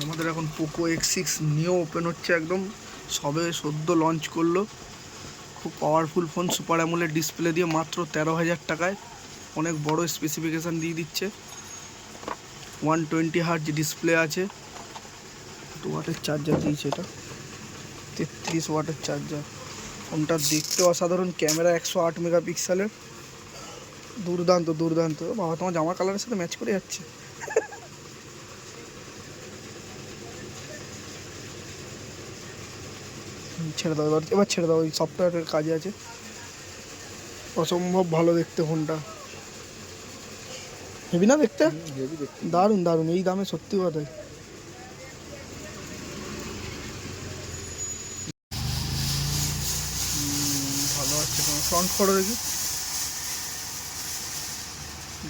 আমাদের এখন Poco X six Neo open হচ্ছে একদম। সবে সদ্য লঞ্চ করল। খুব powerful phone super AMOLED display দিয়ে মাত্র তেরো হাজার টাকায়। অনেক বড় স্পেসিফিকেশান দিয়ে দিচ্ছে। ওয়ান টোয়েন্টি হার্জ ডিসপ্লে আছে। দু ওয়াটের চার্জার দিয়েছে এটা? তেত্রিশ ওয়াটের চার্জার ফোনটা দেখতেও অসাধারণ। ক্যামেরা একশো আট মেগাপিক্সেলের। দুর্দান্ত দুর্দান্ত। বাবা, তোমার জামা কালারের সাথে ম্যাচ করে যাচ্ছে। ছেড়ে দাও। এবার এবার ছেড়ে দাও ওই সফটওয়্যারের কাজে আছে। অসম্ভব ভালো দেখতে ফোনটা হেবি না দেখতে? দারুণ দারুণ। এই দামে সত্যি কথাই ভালো আছে তোমার। ফ্রন্ট করো দেখি।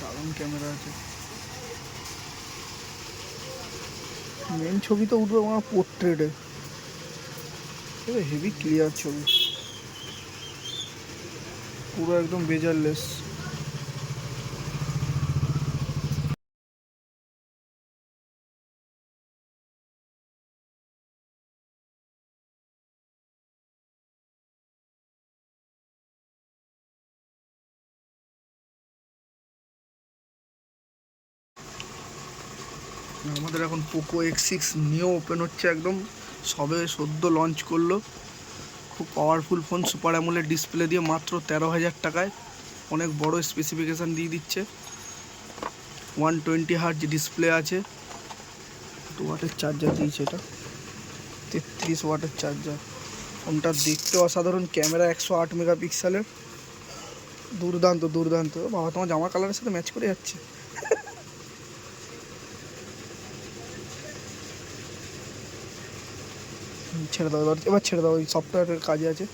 দারুণ ক্যামেরা আছে। মেন ছবি তো উঠবে আমার পোর্ট্রেটে হেভি ক্লিয়ার ছবি। পুরো একদম বেজারলেস। আমাদের এখন Poco X six Neo open হচ্ছে একদম। সবে সদ্য লঞ্চ করল। খুব powerful phone super AMOLED display দিয়ে মাত্র তেরো হাজার টাকায়। অনেক বড় স্পেসিফিকেশান দিয়ে দিচ্ছে। ওয়ান টোয়েন্টি হার্জ ডিসপ্লে আছে। দু ওয়াটের চার্জার দিয়েছে এটা? তেত্রিশ ওয়াটের চার্জার ফোনটা দেখতে অসাধারণ ক্যামেরা একশো আট মেগাপিক্সেলের দুর্দান্ত দুর্দান্ত। বাবা, তোমার জামা কালারের সাথে ম্যাচ করে যাচ্ছে। ছেড়ে দাও এবার এবার ছেড়ে দাও ওই সফটওয়্যারের কাজে আছে।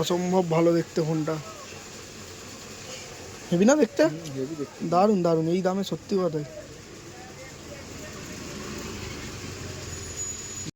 অসম্ভব ভালো দেখতে ফোনটা। হেবি না দেখতে? দারুণ দারুণ দারুণ দারুণ এই দামে সত্যি কথাই।